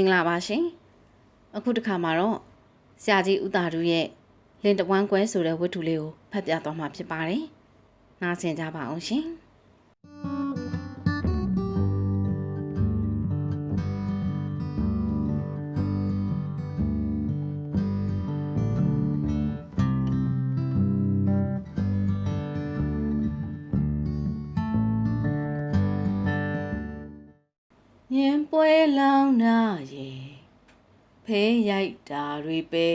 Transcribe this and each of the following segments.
င်္ဂလာပါရှင်အခုတစ်ခါမှာတော့ဆရာကြီးဦးတာတို့ရဲ့လင်တဝမ်းကွဲဆိုတဲ့ဝတ္ထုလေးကိုဖတ်ပြသွားမှာဖြစ်ပါတယ်နားဆင်ကြပါအောင်ရှင် ပွဲလောင်းနာရဲ့ဖဲရိုက်တာတွေပဲ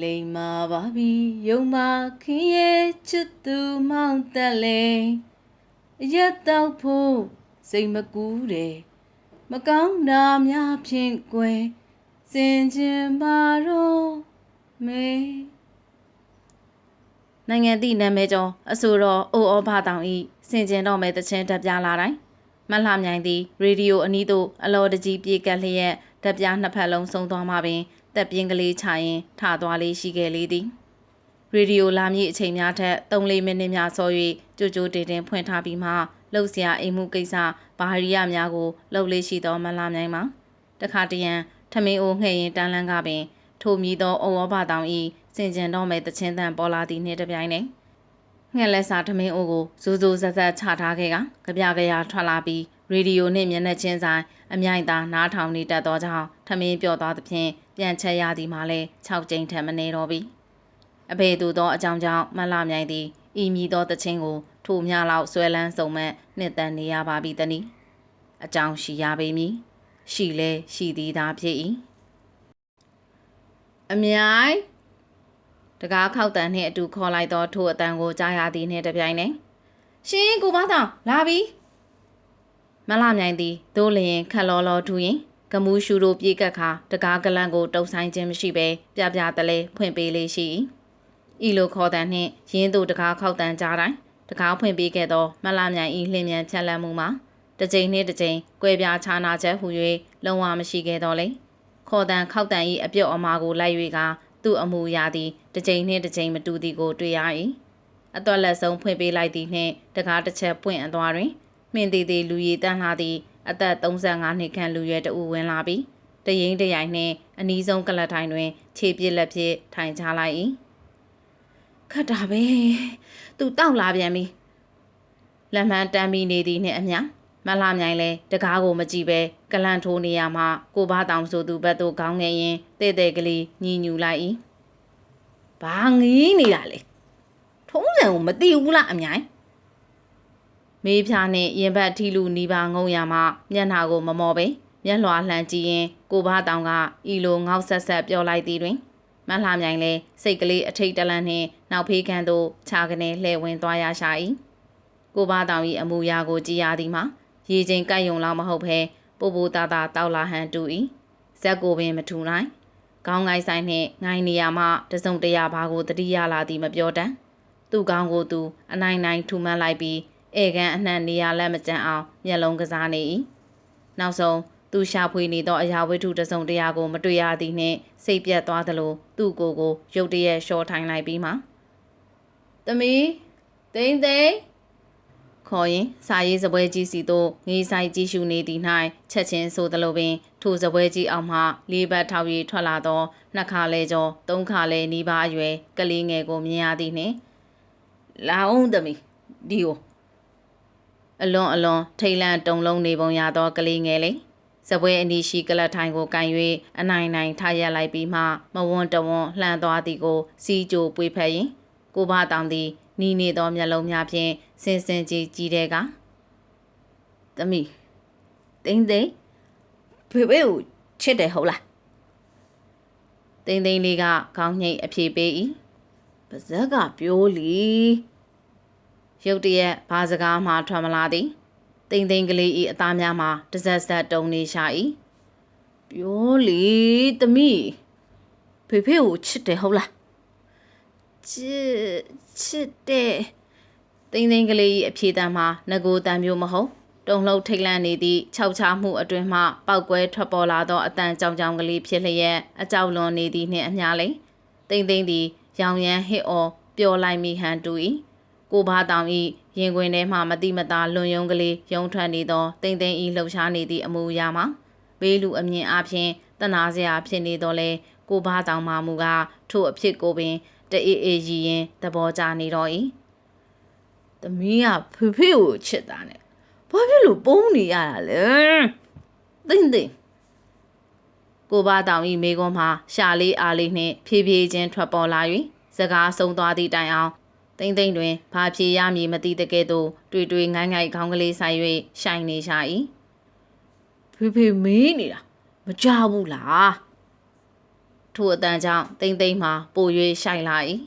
လိမ္မာပါပြီယုံမာခင်ရဲ့ချစ်သူမောင်တက်လေအရက်တော့ဖို့စိတ်မကူးတယ်မကောင်းတာများဖြင့်ကွယ်စင်ကျင်ပါတော့မေနိုင်ငံတိနာမည်ကျော်အဆိုတော်အိုဩဘာတောင်ဤစင်ကျင်တော့မဲ့တခြင်းတက်ပြလာတိုင်း မလှမြိုင်သည်ရေဒီယိုအနီးသို့အလော်တကြီးပြေကပ်လျက်တက်ပြနှစ်ဖက်လုံးဆုံးသွားမှပင်တက်ပြင်းကလေးချရင်ထသွားလေးရှိခဲ့လေသည်ရေဒီယိုလာမည့်အချိန်များထက်3-4မိနစ်များစော၍ကြိုကြိုတင်တင်ဖွင့်ထားပြီးမှလှုပ်ရှားအိမ်မှုကိစ္စဘာရီယာများကိုလှုပ်လေးရှိသောမလှမြိုင်မှာတခါတရံထမင်းအိုးငှဲ့ရင်တန်းလန်းကပင်ထိုမြည်သောအဝေါ်ဘတောင်ဤစင်ကြံတော့မဲ့တချင်းတန်ပေါ်လာသည့်နှင့်တပြိုင်နက် ငှက်လက်စာထမင်းအိုးကိုဇူဇူဇက်ဇက်ချထားခဲ့ကကြပြကြရထွက်လာပြီးရေဒီယိုနှင့်မျက်နှာချင်းဆိုင်အမြိုင်သာနားထောင်နေတတ်သောကြောင့်ထမင်းပြော့သွားသဖြင့်ပြန်ချက်ရသည်မှလည်း6ကြိမ်ထက်မနေတော့ပြီအဘေသူသောအကြောင်းကြောင့်မလှမြိုင်သည်ဤမြည်သောတချင်းကိုထိုမြလောက်ဆွဲလန်းစုံမဲ့နှစ်တန်နေရပါပြီတနည်းအကြောင်းရှိရပေမည်ရှိလဲရှိသည်သာဖြစ်၏အမြိုင် တကားခောက်တန်နှင့်အတူခေါ်လိုက်သောထိုအတန်ကိုကြားရသည်နှင့်တပြိုင်နက်ရှင်ကိုမသောလာပြီမလှမြိုင်သည်သို့လျင်ခက်လောလောထူရင်ကမူးရှူတို့ပြေးကပ်ခါတကားကလန့်ကိုတုပ်ဆိုင်ခြင်းမရှိဘဲပြပြတလဲဖွင့်ပေးလေးရှိ၏ဤလိုခေါ်တန်နှင့်ရင်းတို့တကားခောက်တန်ကြားတိုင်းတကားဖွင့်ပေးခဲ့သောမလှမြိုင်ဤလျင်မြန်ဖြတ်လန်းမှုမှာတစ်ကြိမ်နှင့်တစ်ကြိမ်ကွဲပြားခြားနာချက်ဟူ၍လုံးဝမရှိခဲ့တော့လေခေါ်တန်ခောက်တန်ဤအပြုတ်အမာကိုလိုက်၍က သူ့အမူအရာသည်တစ်ကြိမ်နှင့်တစ်ကြိမ်မတူသည်ကိုတွေ့ရ၏အတော်လက်ဆုံးဖွင့်ပေးလိုက်သည်နှင့်တကားတစ်ချက်ပွင့်အသွားတွင်မြင့်သေးသေးလူရည်တန်းလာသည့်အသက်35နှစ်ခန့်လူရွယ်တဦးဝင်လာပြီးတရင်တရိုင်နှင့်အနီးဆုံးကလတ်ထိုင်တွင်ခြေပြစ်လက်ဖြစ်ထိုင်ချလိုက်၏ခတ်တာပဲသူတောက်လာပြန်ပြီလက်မှန်တမ်းပြီးနေသည်နှင့်အမျှ မလှမြိုင်လဲတကားကိုမကြည့်ပဲကလန့်ထိုးနေရမှကိုဘာတောင်ဆိုသူဘက်သို့ခေါင်းငယ်ရင်တဲ့တဲ့ကလေးညီညူလိုက်၏ဘာငီးနေတာလဲထုံးစံကိုမသိဘူးလားအမြိုင်မေးဖြားနှင့်ရင်ဘတ်ထီလူနီးပါငုံရမှမျက်နှာကိုမမော်ပဲမျက်လွှာလှမ်းကြည့်ရင်ကိုဘာတောင်ကဤလိုငေါက်ဆက်ဆက်ပြောလိုက်သည်တွင်မလှမြိုင်လဲစိတ်ကလေးအထိတ်တလန့်နှင့်နောက်ဖေးခံသို့ခြာကနေလှည့်ဝင်သွားရရှာ၏ကိုဘာတောင်၏အမူအရာကိုကြည်ရသည်မှာ ရေချိန်ကိုက်ယုံလောက်မဟုတ်ဘဲပိုပိုတာတာတောက်လာဟန်တူ၏ဇက်ကိုပင်မထူနိုင်ခေါင်းငိုင်းဆိုင်နှင့်ငိုင်းနေရမှတစုံတရာဘာကိုတတိယလာသည်မပြောတမ်းသူ့ကောင်းကိုသူအနိုင်နိုင်ထူမှန်းလိုက်ပြီးဧကန်အနှံ့နေရလက်မကျန်အောင်မျက်လုံးကစားနေ၏နောက်ဆုံးသူရှာဖွေနေသောအရာဝတ္ထုတစုံတရာကိုမတွေ့ရသည်နှင့်စိတ်ပြတ်သွားသလိုသူ့ကိုယ်ကိုရုတ်တရက်ရှော့ထိုင်လိုက်ပြီးမှ။သမီးတိမ့်သိမ့် ခေါ်ရင်စာရေးစပွဲကြီးစီသို့ငေးဆိုင်ကြည့်ရှုနေသည်၌ချက်ချင်းဆိုသလိုပင် ထိုစပွဲကြီးအောက်မှလေးဘတ်ထောက်၍ထွက်လာသောနှစ်ခါလဲကျော်သုံးခါလဲနီးပါးအရွယ်ကလေးငယ်ကိုမြင်ရသည်နှင့်လာအောင်သမီးဒီကိုအလွန်အလွန်ထိတ်လန့်တုန်လုံးနေပုံရသောကလေးငယ်လေးစပွဲအနီးရှိကလတ်ထိုင်ကိုကန်၍အနိုင်နိုင်ထရက်လိုက်ပြီးမှမဝွန်းတဝွန်းလှမ်းသွားသည်ကိုစီးကြိုပွေဖက်ရင်ကိုဘတောင်သည် နီးနေသောမျက်လုံးများဖြင့်စင်စင်ကြည်ကြည်တဲ့ကသမီးတိမ့်သိမ့်ဖေဖေကိုချစ်တယ်ဟုတ်လားတိမ့်သိမ့်လေးကခေါင်းညိတ်အဖြေပေး၏ပါဇက်ကပြောလီရုတ်တရက်ဘာစကားမှထွက်မလာသည်တိမ်တိမ်ကလေးဤအသားများမှာတစက်စက်တုံနေရှာ၏ပြောလေသမီးဖေဖေကိုချစ်တယ်ဟုတ်လား ချစ်ချစ်တဲ့တိမ်တိမ်ကလေးဤအဖြေတမ်းမှာငကိုတမ်းမျိုးမဟုတ်တုံလှုပ်ထိတ်လန့်နေသည့်ခြောက်ချမှုအတွင်မှပောက်ကွဲထွက်ပေါ်လာသောအတန်ကြောင်ကြောင်ကလေးဖြစ်လျက်အကြောက်လွန်နေသည်နှင့်အမျှလိတိမ်တိမ်သည်ရောင်ရမ်းဟစ်အော်ပျော်လိုက်မိဟန်တူ၏ကိုဘာတောင်ဤရင်ခွင်ထဲမှမတိမတာလွန်ယုံကလေးယုံထွက်နေသောတိမ်တိမ်ဤလှုပ်ရှားနေသည့်အမူအရာမှာဘေးလူအမြင်အပြင်တနာစရာဖြစ်နေတော့လေကိုဘာတောင်မှမူကထို့အဖြစ်ကိုပင် တအေးအေးရီရင်သဘောကျနေတော့၏သမီးကဖေဖေကိုချစ်တာနဲ့ဘာဖြစ်လို့ပုံးနေရတာလဲတင်းတင်းကိုဘာတောင်ဤမိကွန်းမှာရှာလေးအားလေးနှင့်ဖြည်းဖြည်းချင်းထွက်ပေါ်လာ၍စကားဆုံးသွားသည့်တိုင်အောင်တိမ့်တိမ့်တွင်ဘာဖြေရမည်မသိတဲ့ကဲ့သို့တွေ့တွေ့ငိုင်းငိုင်းခေါင်းကလေးဆိုင်၍ရှိုင်နေရှာ၏ဖေဖေမေးနေတာမကြဘူးလား ထို့အတန်ကြောင့်တိမ့်တိမ့်မှပို၍ရှိုင်လာ၏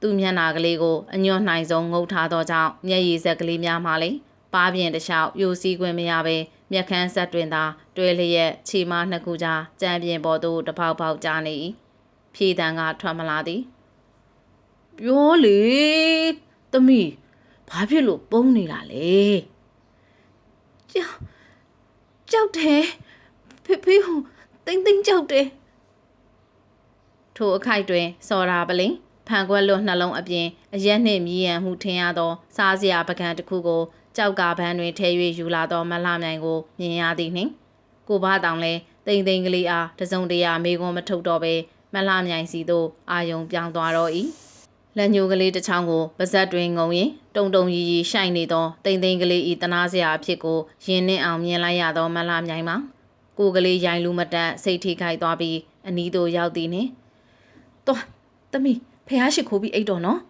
သူမျက်နာကလေးကိုအညွန့်နိုင်ဆုံးငုတ်ထားသောကြောင့်မျက်ရည်ဆက်ကလေးများမှလည်းပါးပြင်တစ်လျှောက်ယိုစီးခွင့်မရဘဲမျက်ခမ်းဆက်တွင်သာတွဲလျက်ခြေမနှစ်ခုကြားကြံပြင်ပေါ်သို့တပေါက်ပေါက်ကြားနေ၏ဖြေတံကထွက်မလာသည်ပြောလေသမီးဘာဖြစ်လို့ပုံနေတာလဲကြောက်ကြောက်တယ်ဖေဖေဟိုတင်းတင်းကြောက်တယ် ထိုအခိုက်တွင်စော်ရာပလင်ဖန်ခွက်လွတ်နှလုံးအပြင်အရက်နှင့်မြည်ရန်မှုထင်ရသော စားစရာပကံတစ်ခုကိုကြောက်ကပန်းတွင်ထဲ၍ယူလာသောမလှမြိုင်ကိုမြင်ရသည်နှင့်ကိုဘတောင်လဲတိမ်တိမ်ကလေးအားတစုံတရာမေကွန်မထုတ်တော့ပဲမလှမြိုင်စီသို့အာယုံပြောင်းသွားတော့၏လက်ညှိုးကလေးတစ်ချောင်းကိုပါဇက်တွင်ငုံရင်တုံတုံရီရီရှိုက်နေသောတိမ်တိမ်ကလေးဤတနာစရာအဖြစ်ကိုရင်နှင့်အောင်မြင်လိုက်ရသောမလှမြိုင်မှာကိုကလေးရိုင်လူမတက်စိတ်ထိခိုက်သွားပြီးအနီးသို့ရောက်သည်နှင့် တော့သမီးဖះရှိခိုးပြီးအိတ်တော်နော်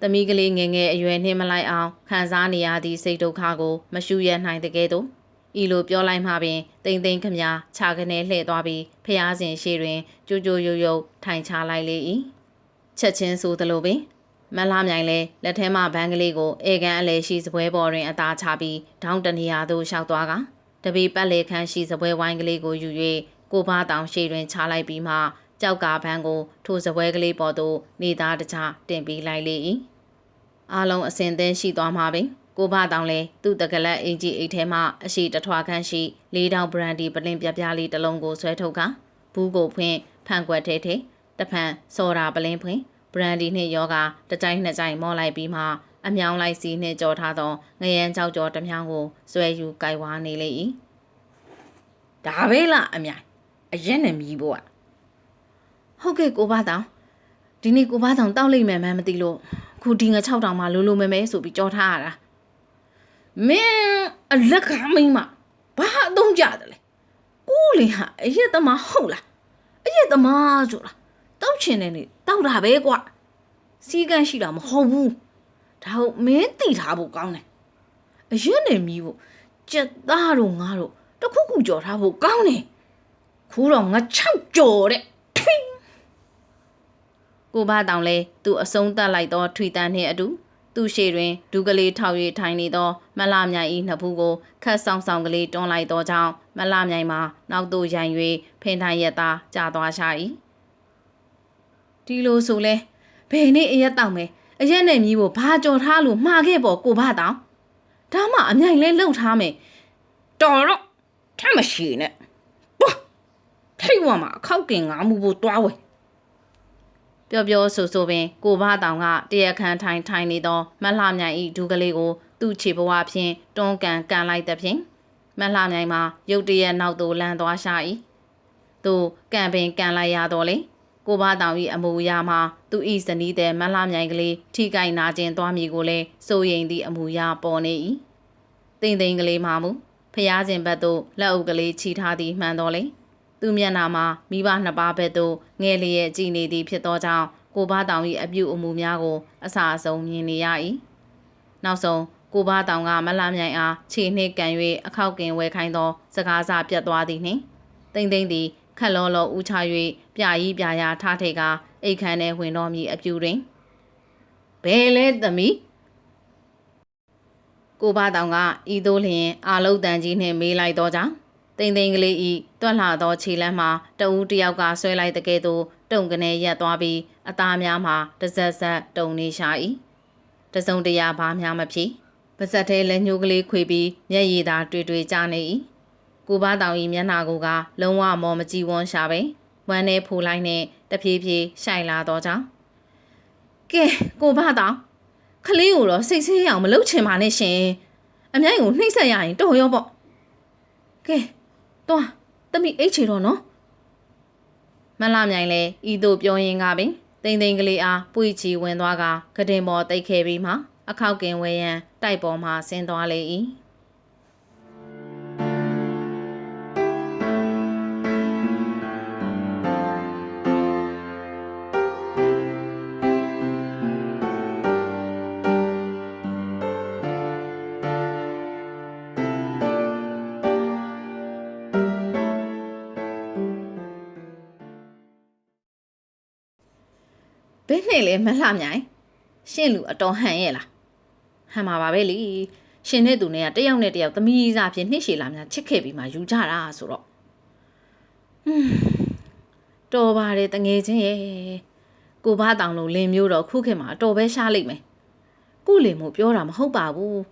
သမီးကလေးငယ်ငယ်အရွယ်နှင်းမလိုက်အောင်ခံစားနေရသည့်စိတ်ဒုက္ခကိုမရှုရနိုင်တဲ့ကဲ့သို့ဤလိုပြောလိုက်မှပင်တိမ်တိမ်ခမခြာကနေလှည့်သွားပြီးဖျားစဉ်ရှိတွင်ကြိုကြိုယုတ်ယုတ်ထိုင်ချလိုက်လေ၏ချက်ချင်းဆိုသလိုပင်မလှမြိုင်လဲလက်ထဲမှဘန်းကလေးကိုအေကန်အလဲရှိစပွဲပေါ်တွင်အသာချပြီးဒေါင်းတနေရာသို့ရှောက်သွားကတပီပတ်လေခန်းရှိစပွဲဝိုင်းကလေးကိုယူ၍ကိုဘာတောင်ရှိတွင်ချလိုက်ပြီးမှ ကြောက်ကဘန်းကိုထိုစပွဲကလေးပေါ်သို့နေသားတခြားတင်ပြီးလိုက်လေ၏အားလုံးအစင်သင်းရှိသွားမှာပင်ကိုဘတောင်လဲသူ့တကလက်အင်ကြီးအိတ်ထဲမှအရှိတထွားခန့်ရှိလေးတောင်ဘရန်ဒီပလင်ပြပြလေးတစ်လုံးကိုဆွဲထုတ်ကဘူးကိုဖွင့်ဖန်ကွက်ထဲထဲတဖန်စော်ရာပလင်ဖွင့်ဘရန်ဒီနှင့်ယောဂတကြိုင်နှစ်ကြိုင်မော့လိုက်ပြီးမှအမြောင်းလိုက်စီနှင့်ကြော်ထားသောငရန်ကြောက်ကြော်တစ်မြောင်းကိုဆွဲယူကြိုက်ဝါနေလေ၏ဒါပဲလားအမြိုင်အရက်နဲ့မြည်ဖို့อ่ะ ဟုတ်ကဲ့ကိုဘတောင်ဒီနေ့ကိုဘတောင်တောက်လိုက်မယ်မှန်းမသိလို့ခုဒီငါ6တောင်မှလိုလိုမဲမဲဆိုပြီးကြော်ထားရတာမင်းအလက်ကမိမ့်မဘာအသုံးကြတယ်လဲကိုလင်ဟာအရက်သမားဟုတ်လားအရက်သမားဆိုတာတောက်ချင်တယ်နေတောက်တာပဲကွာစီကန်းရှိတာမဟုတ်ဘူးဒါဟုတ်မင်းသိထားဖို့ကောင်းတယ်အရက်နဲ့မီးဖို့ကြက်သားတို့ငါတို့တခုခုကြော်ထားဖို့ကောင်းတယ်ခိုးတော့ငါ6ကြော်တဲ့ထိန် ကိုဘတောင်လဲသူ့အဆုံးတက်လိုက်သောထွေတန်နှင့်အတူသူ့ရှေ့တွင်ဒူးကလေးထောက်၍ထိုင်နေသော မလှမြိုင်၏နှစ်ဖူးကိုခတ်ဆောင်ဆောင်ကလေးတွန်းလိုက်သောကြောင့်မလှမြိုင်မှာနောက်သို့ရိုင်၍ဖင်ထိုင်ရက်သားကြာသွားရှာ၏ဒီလိုဆိုလဲဘယ်နေ့အရက်တောင်မယ်အရက်နဲ့မြည်ဖို့ဘာကြော်ထားလို့မှားခဲ့ပေါ်ကိုဘတောင်ဒါမှအမြိုင်လဲလှုပ်ထားမယ်တော်တော့ထမရှိနဲ့ပွားထိတ်ဝမှာအခောက်ကင်ငါမှုဖို့တွားဝဲ ပျော်ပျော်ဆူဆူပင် ကိုဘတောင်ကတရခန်ထိုင်ထိုင်နေသောမလှမြိုင်ဤဒူးကလေးကို သူ့ခြေဘဝဖြင့်တွန်းကန်ကန်လိုက်သည်ဖြင့်မလှမြိုင်မှာရုတ်တရက်နောက်သို့လန်သွားရှာ၏သူကန်ပင်ကန်လိုက်ရတော့လေကိုဘတောင်၏အမူအရာမှာသူ၏ဇနီးတဲ့မလှမြိုင်ကလေးထိကိုက်နာခြင်းသွားမည်ကိုလည်းစိုးရိမ်သည့်အမူအရာပေါ်နေ၏တိမ်တိမ်ကလေးမှမူဖျားစဉ်ဘက်သို့လက်အုပ်ကလေးချီထားသည်မှန်တော်လေ သူမျက်နာမှာမိဘနှစ်ပါးဘက်သို့ငယ်လျက်ကြည်နေသည်ဖြစ်သောကြောင့်ကိုဘတောင်၏အပြုအမူများကိုအဆအဆုံးမြင်နေရ၏နောက်ဆုံးကိုဘတောင်ကမလှမြိုင်အားခြေနှင့်ကန်၍အခောက်ကင်ဝဲခိုင်းသော စကားစပြတ်သွားသည်နှင့်တိမ့်တိမ့်သည်ခက်လောလောဦးချ၍ပြာကြီးပြာရာထားထိတ်ကအိတ်ခမ်းထဲဝင်တော်မူအပြူတွင်ဘယ်လဲသမီးကိုဘတောင်ကဤသို့လျင်အာလုတ်တန်ကြီးနှင့်မေးလိုက်သောကြောင့် တိမ်တိမ်ကလေးဤတွက်လာသောခြေလမ်းမှာတဦးတယောက်ကဆွဲလိုက်တဲ့ကဲ့သို့တုံကနေရက်သွားပြီးအသားများမှာတဇက်ဇက်တုံနေရှာ၏တစုံတရာဘာများမဖြစ်ပါဇက်ထဲလက်ညှိုးကလေးခွေပြီးမျက်ရည်သာတွေ့တွေ့ကျနေ၏ကိုဘတောင်ဤမျက်နှာကိုကလုံးဝမော်မကြည့်ဝန်းရှာပဲဝမ်းနဲ့ဖူလိုက်နဲ့တဖြည်းဖြည်းရှိုင်လာတော့ကြောင်းကဲကိုဘတောင်ခလေးကိုတော့စိတ်ဆေးရအောင်မလုပ်ချင်ပါနဲ့ရှင်အမြိုင်ကိုနှိမ့်ဆက်ရရင်တော်ရောပေါ့ကဲ သွားတမိအိတ်ချေတော့နော်မလှမြိုင်လဲဤတို့ပြောရင်ကပင်တိမ်တိမ်ကလေးအားပွေချီဝင်သွားကကတင်ပေါ်တိတ်ခဲ့ပြီးမှအခောက်ကင်ဝဲရန်တိုက်ပေါ်မှဆင်းသွားလေ၏ ဘယ်နဲ့လဲမလှမြိုင်ရှင့်လူအတော်ဟန်ရဲ့လားဟန်ပါပါပဲလေရှင်နဲ့သူနဲ့ကတယောက်နဲ့တယောက်သမီးစားဖြစ်နှိရှည်လာများချစ်ခဲ့ပြီးမှယူကြတာဆိုတော့ဟွန်းတော်ပါတယ်တငယ်ချင်းရဲ့ကိုဘတောင်လုံးလင်မျိုးတော့ခုခေတ်မှာအတော်ပဲရှားလိမ့်မယ်ကုလင်မို့ပြောတာမဟုတ်ပါဘူး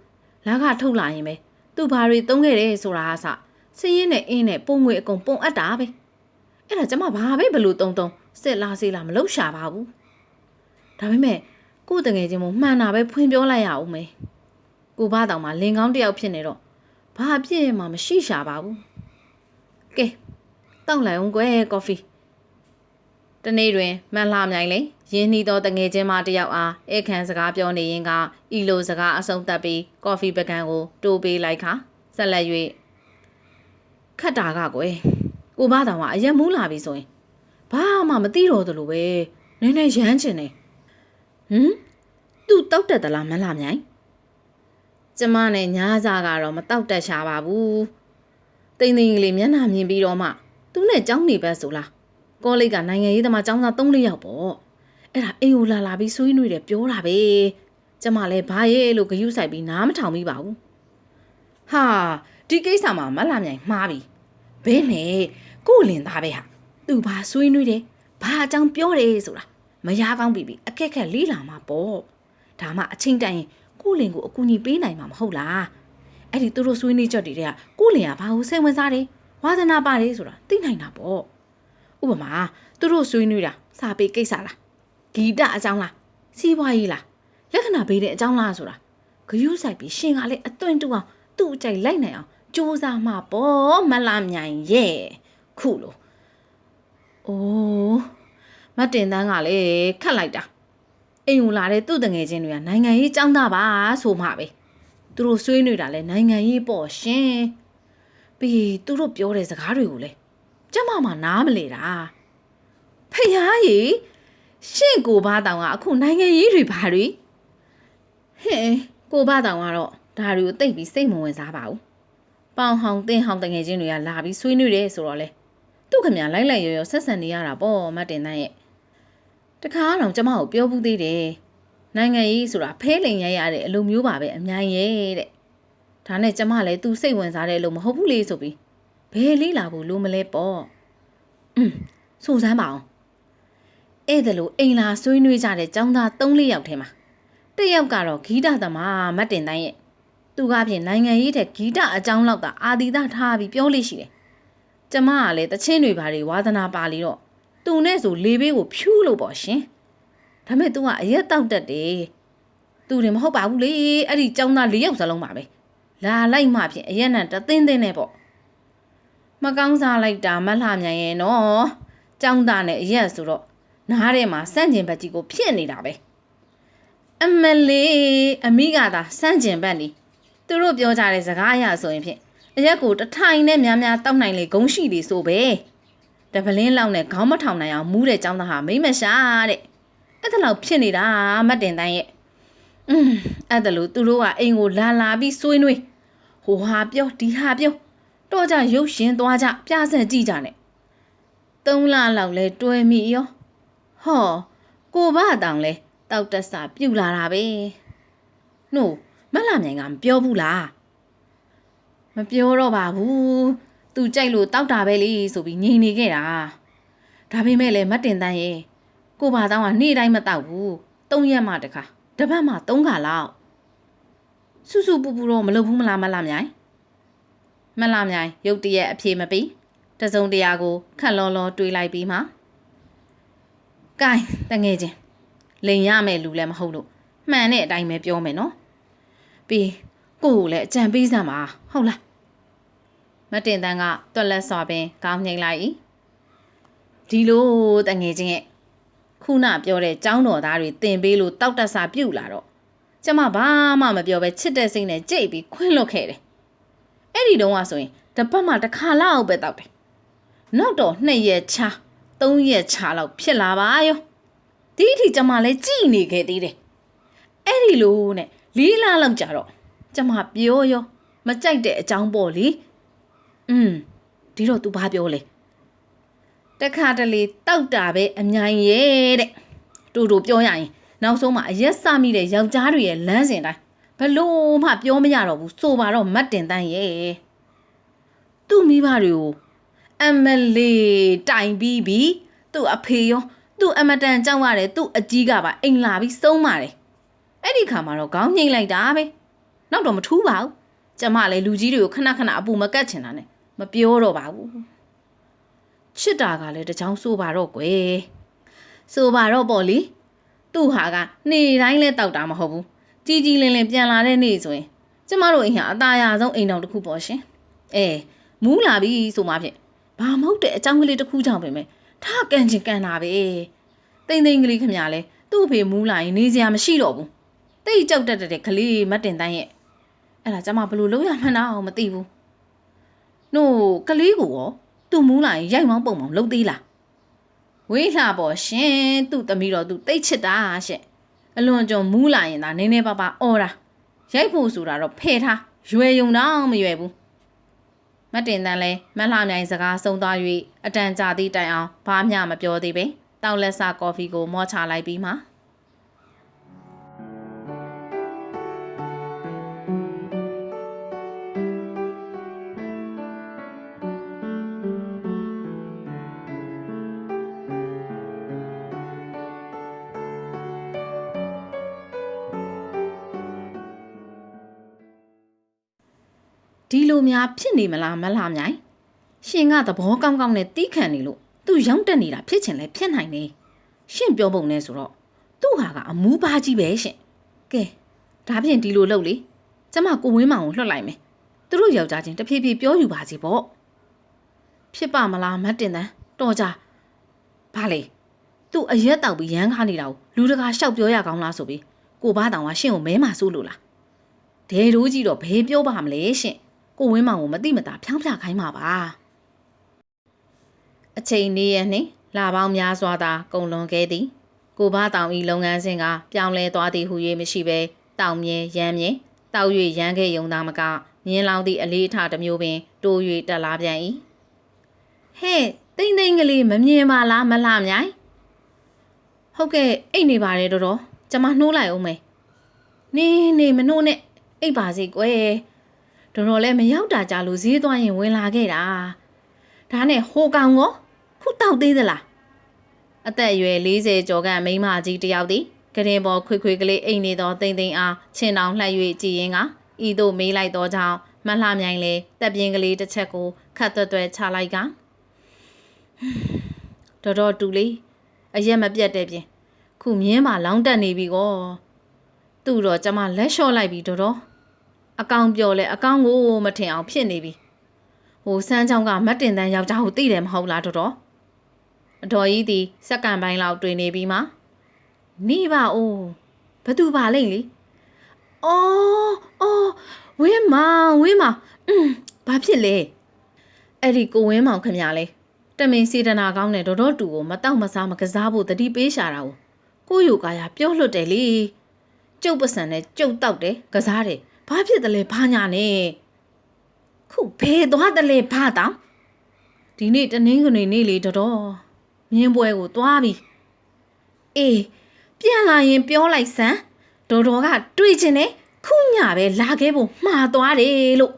လာကထုတ်လာရင်ပဲသူဘာတွေသုံးခဲ့တယ်ဆိုတာဟာစစင်းရင်နဲ့အင်းနဲ့ပုံငွေအကုန်ပုံအပ်တာပဲအဲ့ဒါကျမဘာပဲဘလို့တုံတုံစစ်လာစီလာမလုပ်ရှာပါဘူး ဒါပေမဲ့ကို့တငယ်ချင်းမို့မှန်တာပဲဖွင့်ပြောလိုက်ရအောင်မယ်ကိုဘတောင်မှာလင်ကောင်းတစ်ယောက်ဖြစ်နေတော့ဘာအဖြစ်မှမရှိရှာပါဘူးကဲတောက်လိုက်အောင်ကွယ်ကော်ဖီတနေ့တွင်မန်လှမြိုင်လေရင်းနှီးသောတငယ်ချင်းမတစ်ယောက်အားဧကန်စကားပြောနေရင်ကဤလိုစကားအဆုံးသတ်ပြီးကော်ဖီပကံကိုတိုးပေးလိုက်ခါဆက်လက်၍ခတ်တာကကွယ်ကိုဘတောင်ကအရက်မူးလာပြီဆိုရင်ဘာမှမသိတော့သလိုပဲနည်းနည်းရမ်းချင်တယ် ဟမ်သူတောက်တက်သလားမလှမြိုင်ကျမနဲ့ညားစားကတော့မတောက်တက်ရှာပါဘူးတိမ်တိမ်ကလေးမျက်နှာမြင်ပြီးတော့မှသူနဲ့ကြောင်းနေပဲဆိုလားကောလိပ်ကနိုင်ငံရေးသမားကျောင်းသား၃-၄ယောက်ပေါ့အဲ့ဒါအိမ်ကိုလာလာပြီးဆွေးနွေးတယ်ပြောတာပဲကျမလည်းဘာရဲ့လို့ဂယုစိုက်ပြီးနားမထောင်မိပါဘူးဟာဒီကိစ္စမှာမလှမြိုင်မှားပြီဘဲနဲ့ကို့လင်သားပဲဟာသူဘာဆွေးနွေးတယ်ဘာအကြောင်းပြောတယ်ဆိုတာ မရကောင်းပြီပြီအခက်ခက်လေးလာမှာပေါ့ဒါမှအချိန်တိုင်ကို့လင်ကိုအကူအညီပေးနိုင်မှာမဟုတ်လားအဲ့ဒီသူတို့ဆွေးနွေးကြတဲ့တဲ့ကကို့လင်ကဘာကိုစိတ်ဝင်စားတယ်ဝါသနာပါတယ်ဆိုတာသိနိုင်တာပေါ့ဥပမာသူတို့ဆွေးနွေးတာစာပေကိစ္စလားဂီတအကြောင်းလားစီးပွားရေးလားလက္ခဏာပေးတဲ့အကြောင်းလားဆိုတာဂယုစိုက်ပြီးရှင်ကလည်းအသွင်တူအောင်သူ့အကြိုက်လိုက်နိုင်အောင်စူးစမ်းမှာပေါ့မလာမြိုင်ရဲ့ခုလို့အိုး မတင်တန်းကလည်းခတ်လိုက်တာအိမ်ကိုလာတဲ့သူ့တငယ်ချင်းတွေကနိုင်ငံရေးကြောင်းသားပါဆိုမှပဲသူတို့ဆွေးနွေးတာလဲနိုင်ငံရေးပေါ့ရှင်ပြီးသူတို့ပြောတဲ့စကားတွေကိုလဲကျမမှနားမလဲတာဖယားကြီးရှင့်ကိုဘာတောင်ကအခုနိုင်ငံရေးတွေဘာတွေဟဲ့ကိုဘာတောင်ကတော့ဒါတွေကိုတိတ်ပြီးစိတ်မဝင်စားပါဘူးပေါင်ဟောင်တင်းဟောင်တငယ်ချင်းတွေကလာပြီးဆွေးနွေးတယ်ဆိုတော့လေသူ့ခမလိုက်လိုက်ရောရောဆက်ဆံနေရတာပေါ့မတ်တင်တန်းရဲ့ တခါတော့ကျမကိုပြောဘူးသေးတယ်နိုင်ငံရေးဆိုတာဖဲလိန်ရရတဲ့အလိုမျိုးပါပဲအများကြီးရဲ့တဲ့ဒါနဲ့ကျမလည်းသူစိတ်ဝင်စားတယ်လို့မဟုတ်ဘူးလေဆိုပြီးဘယ်လေးလာဖို့လိုမလဲပေါ့อืมစူစမ်းပါအောင်အဲ့ဒါလို့အိမ်လာဆွေးနွေးကြတဲ့ចောင်းသား၃-၄ယောက်ထဲမှာတစ်ယောက်ကတော့ဂီတသမားမတ်တင်တိုင်းရဲ့သူကဖြင့်နိုင်ငံရေးတဲ့ဂီတအကြောင်းလောက်သာအာဒီတာထားပြီးပြောလို့ရှိတယ်ကျမကလည်းတချင်းတွေဘာတွေဝါသနာပါလီတော့ သူနဲ့ဆိုလေဘေးကိုဖြူးလို့ပေါ့ရှင်ဒါမဲ့ तू ကအရက်တောက်တတ်တယ်သူတွေမဟုတ်ပါဘူးလေအဲ့ဒီចောင်းသား၄ယောက်စလုံးပါပဲလာလိုက်မှဖြင့်အရက်နဲ့တသင်းသင်းနဲ့ပေါ့မကောင်းစားလိုက်တာမလှမြန်ရဲ့နော်ចောင်းသားနဲ့အရက်ဆိုတော့နားထဲမှာစန့်ကျင်ဘက်ကြီးကိုဖြစ်နေတာပဲအမလေးအမိကသာစန့်ကျင်ဘက်နေသူတို့ပြောကြတဲ့စကားအရဆိုရင်ဖြင့်အရက်ကိုတထိုင်နဲ့များများတောက်နိုင်လေဂုံးရှိလေဆိုပဲ တပလင်းလောက်နဲ့ခေါင်းမထောင်နိုင်အောင်မူးတဲ့ចောင်းသားဟာမိမ့်မရှာတဲ့အဲ့ဒါလောက်ဖြစ်နေတာမတ်တင်တိုင်းရဲ့อืมအဲ့ဒါလို့သူတို့ကအိမ်ကိုလာလာပြီးဆွေးနွေးဟိုဟာပြောဒီဟာပြောတော့ကြရုပ်ရှင်သွားကြပြဆက်ကြည့်ကြနဲ့သုံးလလောက်လဲတွဲမိရောဟောကိုဘတောင်လဲတောက်တက်စာပြူလာတာပဲနို့မလှမြိုင်ကမပြောဘူးလားမပြောတော့ပါဘူး သူကြိုက်လို့တောက်တာပဲလေဆိုပြီးငြိမ်နေခဲ့တာဒါပေမဲ့လည်းမတင်တန်းရဲ့ကိုဘာတောင်းကနေ့တိုင်းမတောက်ဘူးသုံးရက်မှတခါတပတ်မှသုံးခါလောက်စုစုပူပူတော့မလုပ်ဘူးမလားမလားမြိုင်မလားမြိုင်ရုတ်တရက်အပြေမပြီးတစုံတရာကိုခက်လောလောတွေးလိုက်ပြီးမှကဲတငယ်ချင်းလိန်ရမယ်လူလည်းမဟုတ်လို့မှန်တဲ့အတိုင်းပဲပြောမယ်နော်ပြီးကိုကိုလည်းအကြံပေးစမ်းပါဟုတ်လား မမတင်တန်းကတွက်လက်စွာပင်ကောင်းငိမ့်လိုက်၏ဒီလိုတငယ်ချင်းရဲ့ခုနပြောတဲ့ចောင်းတော်သားတွေတင်ပေးလို့တောက်တက်စာပြုတ်လာတော့ကျမဘာမှမပြောပဲချစ်တဲ့စိတ်နဲ့ကြိတ်ပြီးခွင်းလွတ်ခဲ့တယ်အဲ့ဒီတုန်းကဆိုရင်တစ်ပတ်မှတစ်ခါလောက်ပဲတောက်တယ်နောက်တော့နှစ်ရက်ချာသုံးရက်ချာလောက်ဖြစ်လာပါရောဒီအထိကျမလည်းကြည်နေခဲ့သေးတယ်အဲ့ဒီလိုနဲ့လေးလားလောက်ကြာတော့ကျမပြောရောမကြိုက်တဲ့အကြောင်းပေါ့လေ อืมဒီတော့ तू ဘာပြောလဲတခါတလေတောက်တာပဲအမြိုင်ရဲ့တဲ့တူတူပြောရရင်နောက်ဆုံးမှအရက်စမိတဲ့ယောက်ျားတွေရဲ့လမ်းစဉ်တိုင်းဘလို့မှပြောမရတော့ဘူးဆိုပါတော့မတ်တင်တန်းရဲ့သူ့မိဘတွေကိုအမလေးတိုင်ပြီးပြီသူ့အဖေရောသူ့အမတန်ကြောက်ရတယ်သူ့အကြီးကပါအိမ်လာပြီးစုံးပါတယ်အဲ့ဒီခါမှာတော့ခေါင်းငိမ့်လိုက်တာပဲနောက်တော့မထူးပါဘူးကျမလည်းလူကြီးတွေကိုခဏခဏအပူမကတ်ချင်တာနဲ့ မပြောတော့ပါဘူးချစ်တာကလည်းတချောင်းဆိုပါတော့ကွယ်ဆိုပါတော့ပေါ့လေသူ့ဟာကနေ့တိုင်းလဲတောက်တာမဟုတ်ဘူးကြီးကြီးလင်းလင်းပြန်လာတဲ့နေ့ဆိုရင်ကျမတို့အိမ်ဟာအသားရဆုံးအိမ်တော်တစ်ခုပေါ့ရှင်အဲမူးလာပြီဆိုမှဖြင့်ဘာမဟုတ်တဲ့အကြောင်းကလေးတစ်ခုကြောင့်ပဲမယ်ထားကန်ချင်ကန်တာပဲတိမ့်တိမ့်ကလေးခမလဲသူ့အဖေမူးလာရင်နေစရာမရှိတော့ဘူးတိတ်ကြောက်တတ်တဲ့ကလေးမတ်တင်တန်းရဲ့အဲ့ဒါကျမဘယ်လိုလုပ်ရမှန်းတော့မသိဘူး နို့ကလေးကိုရောသူ့မူးလာရင်ရိုက်မောင်းပုံမောင်းလုပ်သေးလားဝေးလှပေါ့ရှင်သူ့သမီးတော်သူတိတ်ချစ်တာရှင့်အလွန်ကြုံမူးလာရင်သာနည်းနည်းပါးပါအော်တာရိုက်ဖို့ဆိုတာတော့ဖဲ့ထားရွယ်ယုံတော့မရွယ်ဘူးမတ်တင်တန်းလဲမလှမြိုင်စကားဆုံးသွား၍အတန်ကြာသည့်တိုင်အောင်ဘာမှမပြောသေးပဲတောက်လက်စကော်ဖီကိုမော့ချလိုက်ပြီးမှ လိုများဖြစ်နေမလားမလားမြိုင်ရှင်ကသဘောကောင်းကောင်းနဲ့တီးခံနေလို့သူရောင်းတက်နေတာဖြစ်ချင်လဲဖြစ်နိုင်နေရှင်ပြောပုံနဲ့ဆိုတော့သူ့ဟာကအမူးပါကြီးပဲရှင်ကဲဒါဖြင့်ဒီလိုလုပ်လေကျမကိုဝင်းမောင်ကိုလွှတ်လိုက်မယ်သူတို့ယောက်ျားချင်းတဖြည်းဖြည်းပြောယူပါစီပေါ့ဖြစ်ပါမလားမတ်တင်တန်းတော်ကြဘာလေသူအရက်တောက်ပြီးရမ်းကားနေတာကိုလူတကာရှောက်ပြောရကောင်းလားဆိုပြီးကိုဘာတောင်ကရှင်ကိုမဲမာစိုးလို့လားဒဲတို့ကြီးတော့ဘယ်ပြောပါမလဲရှင် ကိုဝင်းမောင်ကိုမတိမတာဖြောင်းဖြခိုင်းမှာပါအချိန်နေ့ရက်နှင့်လာပေါင်းများစွာသာကုန်လွန်ခဲ့သည်ကိုဘတောင်ဤလုပ်ငန်းစဉ်ကပြောင်းလဲသွားသည်ဟု၍မရှိဘဲတောင်မြဲရမ်းမြဲတောက်၍ရမ်းခဲ့ယုံသားမကမြင်းလောင်သည့်အလေးအထားတစ်မျိုးပင်တိုး၍တက်လာပြန်၏ဟဲ့တိမ့်တိမ့်ကလေးမမြင်ပါလားမလှမြိုင်ဟုတ်ကဲ့အိတ်နေပါတယ်တော်တော်ကျမနှိုးလိုက်အောင်မယ်နေနေမနှိုးနဲ့အိတ်ပါစေကွယ် တော်တော်လည်းမရောက်တာကြလို့ဈေးသွားရင်ဝင်လာခဲ့တာဒါနဲ့ဟိုကောင်ကောခုတောက်သေးသလားအသက်အရွယ်40ကျော်ကမိန်းမကြီးတစ်ယောက်သည်ကရင်ပေါ်ခွေခွေကလေးအိမ်နေသောတိမ့်တိမ့်အားချင်းတောင်လှည့်၍ကြည်ရင်ကဤသို့မေးလိုက်သောကြောင့်မလှမြိုင်လေတက်ပြင်းကလေးတစ်ချက်ကိုခတ်သွက်သွက်ချလိုက်ကတော်တော်တူလေးအရက်မပြတ်တဲ့ပြင်ခုမြင်းမှာလောင်းတက်နေပြီကောသူ့တော့ကျမလက်လျှော့လိုက်ပြီတော်တော် အကောင်ပြောလဲအကောင်ကိုမထင်အောင်ဖြစ်နေပြီဟိုစမ်းချောင်းကမတ်တင်တန်းယောက်ျားကိုသိတယ်မဟုတ်လားတော်တော်အတော်ကြီးသည်စက္ကန့်ပိုင်းလောက်တွေ့နေပြီးမှနေပါအိုးဘသူပါလိမ့်လေအော်အော်ဝင်းမောင်ဝင်းမောင်อืมဘာဖြစ်လဲအဲ့ဒီကိုဝင်းမောင်ခမရလဲတမင်စေတနာကောင်းတဲ့ဒေါတော်တူကိုမတောက်မစားမကစားဖို့တတိပေးရှာတာကိုကိုယူကာရပြောလွတ်တယ်လေကျုပ်ပစံနဲ့ကျုပ်တောက်တယ်ကစားတယ် ဘာဖြစ်တယ်လဲဘာညာနဲ့ခုဘယ်သွားတယ်လဲဘာတောင်ဒီနေ့တနင်္ဂနွေနေ့လေတော်တော်မြင်းပွဲကိုသွားပြီအေးပြန်လာရင်ပြောလိုက်စမ်းဒေါ်တော်ကတွေ့ချင်တယ်ခုညပဲလာခဲ့ဖို့မှားသွားတယ်လို့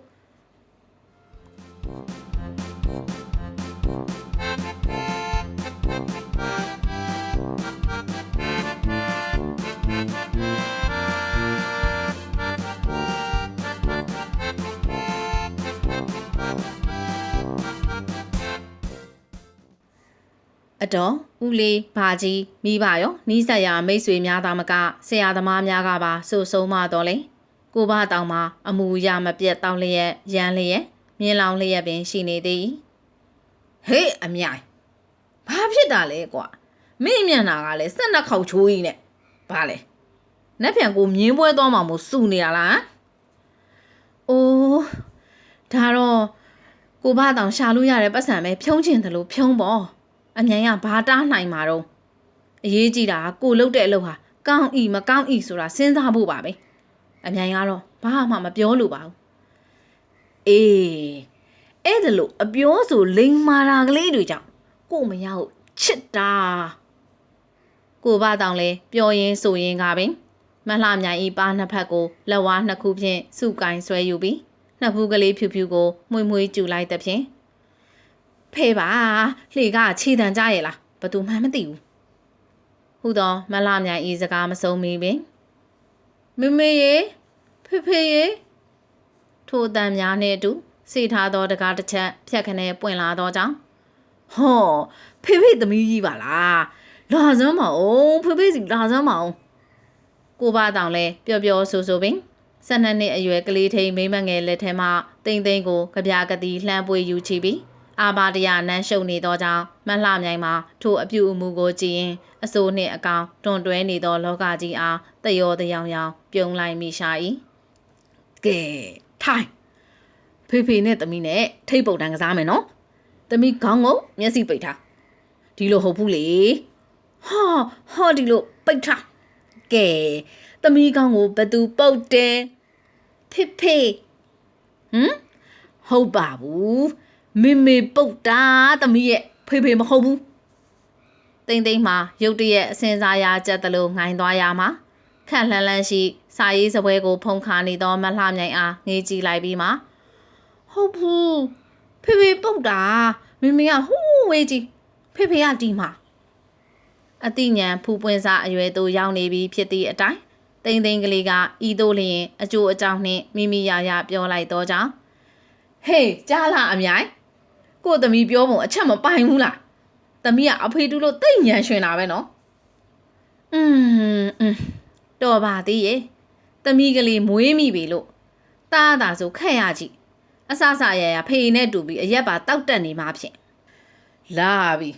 အတော်ဦးလေးဘာကြီးမိဘရောနီးစပ်ရာမိတ်ဆွေများသားမကဆရာသမားများကပါဆိုဆုံးမတော်လေကိုဘတောင်မှာအမူအရာမပြတ်တောင်းလျက်ရမ်းလျက်မြင်းလောင်လျက်ပင်ရှိနေသည်ဟေးအမြိုင်ဘာဖြစ်တာလဲကွာမင်းမျက်နာကလည်းဆက်နှစ်ခေါက်ချိုးကြီးနဲ့ဘာလဲနက်ပြန်ကိုမြင်းပွဲသွားမှမို့စုနေရလားအိုးဒါတော့ကိုဘတောင်ရှာလို့ရတဲ့ပတ်စံပဲဖြုံးချင်တယ်လို့ဖြုံးပေါ့ အမြိုင်ကဘာတားနိုင်မှာတော့အရေးကြီးတာကကိုလုတ်တဲ့အလုပ်ဟာကောင်းဤမကောင်းဤဆိုတာစဉ်းစားဖို့ပါပဲအမြိုင်ကတော့ဘာမှမပြောလို့ပါဘူးအေးအဲ့ဒါလို့အပြောဆိုလိန်မာတာကလေးတွေကြောင့်ကိုမရဟုတ်ချစ်တာကိုဘတောင်လဲပျော်ရင်ဆိုရင်ကပင်မလှမြိုင်ဤပါနှစ်ဖက်ကိုလက်ဝါးနှစ်ခုဖြင့်စုကင်ဆွဲယူပြီးနှစ်ဖူးကလေးဖြူဖြူကိုမှုန်မွေးကျူလိုက်သဖြင့် ဖေးပါလှေကခြေတံကြရဲ့လားဘသူမှမသိဘူးဟူသောမလှမြိုင်ဤစကားမဆုံးမီပင်မမေရေဖေဖေရေထိုအတန်များနှင့်အတူစီထားသောတကားတစ်ချက်ဖြတ်ခနဲပွင့်လာသောကြောင့်ဟောဖေဖေသမီးကြီးပါလားလာစမ်းမအောင်ဖေဖေစီလာစမ်းမအောင်ကိုဘတောင်လဲပျော်ပျော်ဆိုဆိုပင်၁၂နှစ်အရွယ်ကလေးထိန်မိမငယ်လက်ထဲမှတိမ့်သိမ့်ကိုကြပြာကတိလှမ်းပွေယူချပြီး အာဘာတရနန်းရှုပ်နေသောကြောင့်မလှမြိုင်မှာထိုအပြုအမူကိုကြည်ရင်အစိုးနှင့်အကောင်တွန်တွဲနေသောလောကကြီးအားတယောတယောင်ယောင်ပြုံးလိုက်မိရှာ၏ကဲထိုင်ဖေဖေနဲ့သမီးနဲ့ထိတ်ပုတ်တန်းကစားမယ်နော်သမီးခေါင်းကိုမျက်စိပိတ်ထားဒီလိုဟုတ်ဘူးလေဟာဟောဒီလိုပိတ်ထားကဲသမီးခေါင်းကိုဘသူပုတ်တယ်ဖေဖေဟမ်ဟုတ်ပါဘူး မေမေပုတ်တာသမီးရဲ့ဖေဖေမဟုတ်ဘူးတိမ့်တိမ့်မှာရုတ်တရက်အစင်စားရာကြက်တလို့ငိုင်းသွားရမှာခန့်လှန်လှန်ရှိစာရေးစပွဲကိုဖုံးခါနေသောမလှမြိုင်အားငေးကြည့်လိုက်ပြီးမှဟုတ်ဘူးဖေဖေပုတ်တာမေမေကဟိုးဝေးကြီးဖေဖေကဒီမှာအတိညာဖူပွင့်စားအရွယ်သို့ရောက်နေပြီဖြစ်သည့်အတိုင်းတိမ့်တိမ့်ကလေးကဤသို့လျင်အကျိုးအကြောင်းနှင့်မိမိရရပြောလိုက်တော့ကြောင်းဟေးကြားလားအမြိုင် ကို့သမီးပြောပုံအချက်မပိုင်ဘူးလားသမီးကအဖေတူလို့တိတ်ညံရွှင်တာပဲနော်อืมอืมတော်ပါသေးရဲ့သမီးကလေးမွေးမိပြီလို့တားတာဆိုခက်ရကြည့်အဆဆရရဖေနဲ့တူပြီးအရက်ပါတောက်တက်နေမှဖြင့်လာပြီ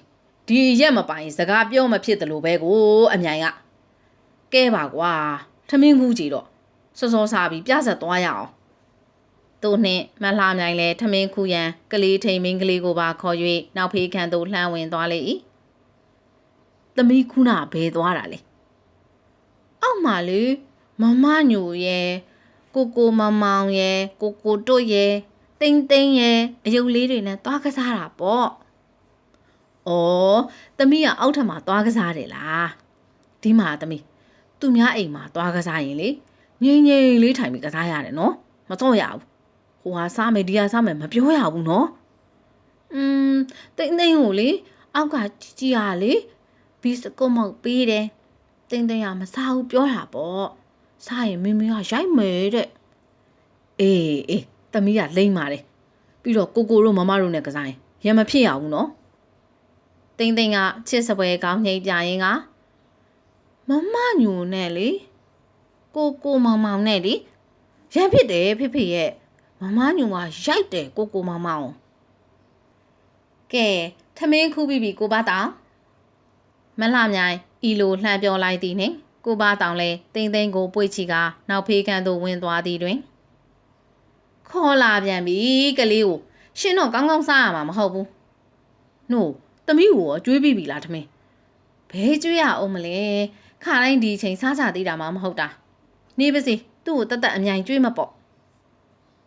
ဒီရက်မပိုင်စကားပြောမဖြစ်တယ်လို့ပဲကိုအမြိုင်ကကဲပါကွာထမင်းကူးကြည့်တော့စောစောစားပြီးပြဆက်သွားရအောင် သူနှင့်မလှမြိုင်လဲထမင်းခူရန်ကလေးထိန်မင်းကလေးကိုပါခေါ်၍နောက်ဖေးခန့်သို့လှမ်းဝင်သွားလေ၏သမီးခုနဘဲသွားတာလေအောက်မှာလေမမညိုရဲ့ကိုကိုမမောင်ရဲ့ကိုကိုတို့ရဲ့တိမ့်တိမ့်ရဲ့အယုတ်လေးတွေနဲ့သွားကစားတာပေါ့။အော်သမီးကအောက်ထပ်မှာသွားကစားတယ်လား။ဒီမှာသမီးသူများအိမ်မှာသွားကစားရင်လေငိမ့်ငိမ့်လေးထိုင်ပြီးကစားရတယ်နော်။မစော့ရဘူး။ ဟိုဟာစားမယ်ဒီဟာစားမယ်မပြောရဘူးနော်။อืมတိမ့်တိမ့်ကိုလေအောက်ကကြီးကြီးဟာလေဘီစကုတ်မောက်ပေးတယ်။တိမ့်တိမ့်ကမစားဘူးပြောတာပေါ့။စားရင်မင်းမင်းကရိုက်မယ်တဲ့။အေးအေးသမီးကလိမ့်ပါတယ်ပြီးတော့ကိုကိုတို့မမတို့နဲ့ကစားရင်ရံမဖြစ်ရဘူးနော်တိမ့်တိမ့်ကချစ်စပွဲကောင်းညိတ်ပြရင်ကမမညူနဲ့လေကိုကိုမောင်မောင်နဲ့လေရံဖြစ်တယ်ဖေဖေရဲ့ မမညူကရိုက်တယ်ကိုကိုမောင်မောင်ကဲထမင်းခူးပြီးပြီကိုပါတောင်မလှမြိုင်ဤလိုလှမ်းပြောလိုက်သည်နှင့်ကိုပါတောင်လဲတိမ့်တိမ့်ကိုပွေ့ချီကနောက်ဖေးကန်သို့ဝင်သွားသည်တွင်ခေါ်လာပြန်ပြီကလေးကိုရှင်တော့ကောင်းကောင်းစားရမှာမဟုတ်ဘူး။နို့သမီးကိုကြွေးပြီးပြီလားထမင်း။ဘဲကြွေးရအောင်မလဲ။ခါတိုင်းဒီချိန်စားကြသေးတာမှမဟုတ်တာ။နေပါစေသူ့ကိုတတ်တတ်အမြိုင်ကြွေးမပေါ့။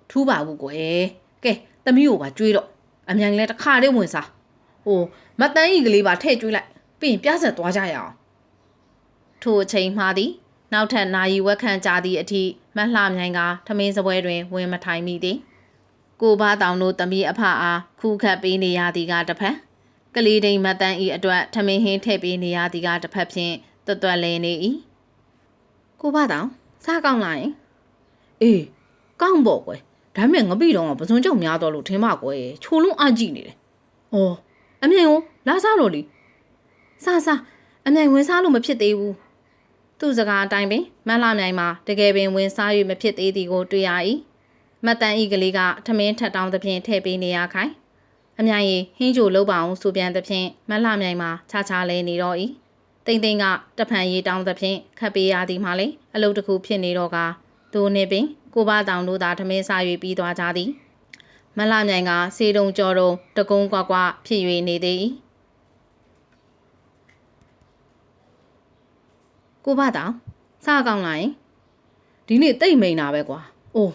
ထူးပါဘူးကွယ်။ကဲသမီးကိုပါကြွေးတော့အမြိုင်လဲတစ်ခါလေးဝင်စား။ဟိုမတန်းကြီးကလေးပါထည့်ကြွေးလိုက်။ပြီးရင်ပြဆက်သွားကြရအောင်။ထိုအချိန်မှသည်နောက်ထပ်နာယီဝက်ခန့်ကြသည့်အထိမလှမြိုင်ကထမင်းစပွဲတွင်ဝင်မထိုင်မိသည်ကိုဘာတောင်တို့တမီးအဖအားခုခတ်ပေးနေရသည်ကတစ်ဖက်ကလေးတိန်မတန်ဤအတွက်ထမင်းဟင်းထည့်ပေးနေရသည်ကတစ်ဖက်ဖြင့်တွတ်တွတ်လဲနေ၏ကိုဘာတောင်စားကောင်းလာရင်အေးကောင်းပေါ့ကွယ် ဒါပေမဲ့ငပိတော့ကပစုံကြောက်များတော့လို့ထင်ပါကွယ်ချိုလုံးအကြည့်နေတယ်။အော်အမြင်ကိုလာစားလို့လीစားစားအမြင်ဝင်စားလို့မဖြစ်သေးဘူး။သူ့စကားအတိုင်းပင်မန်းလာမြိုင်မှာတကယ်ပင်ဝင်စား၍မဖြစ်သေးသည်ကိုတွေ့ရ၏မတ်တန်ဤကလေးကထမင်းထက်တောင်းသဖြင့်ထည့်ပေးနေရခိုင်အမြိုင်ရီဟင်းကြိုလုံးပအောင်ဆိုပြန်သဖြင့်မလှမြိုင်မှာခြားခြားလဲနေတော့၏တိမ့်သိမ့်ကတဖန်ရီတောင်းသဖြင့်ခတ်ပေးရသည်မှလေအလုပ်တစ်ခုဖြစ်နေတော့ကသူနှင့်ပင် ကိုဘတောင်တို့သာထမင်းစား၍ပြီးသွားကြသည်မလှမြိုင်ကစေတုံကြော်တုံတကုံးကွာကွာဖြစ်၍နေသေး၏ကိုဘတောင်စားကောင်းလာရင်ဒီနေ့တိတ်မိန်တာပဲကွာအိုး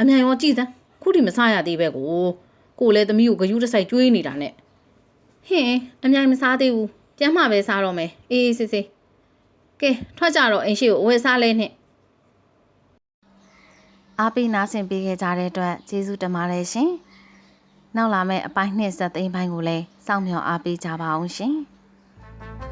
အမြန်ရောကြည်စမ်းခုထိမစားရသေးပဲကိုကိုလည်းသမီးကိုဂယုတစိုက်ကျွေးနေတာနဲ့ဟင်းအမြန်မစားသေးဘူးပြန်မှပဲစားတော့မယ်အေးအေးဆေးဆေးကဲထွက်ကြတော့အိမ်ရှိကိုအဝယ်စားလဲနဲ့ အားပေးနားဆင်ပေးခဲ့ကြတဲ့အတွက်ကျေးဇူးတင်ပါတယ်ရှင်။နောက်လာမယ့်အပိုင်းနှစ်ဆက်သိမ်းပိုင်းကိုလည်းစောင့်မျှော်အားပေးကြပါအောင်ရှင်။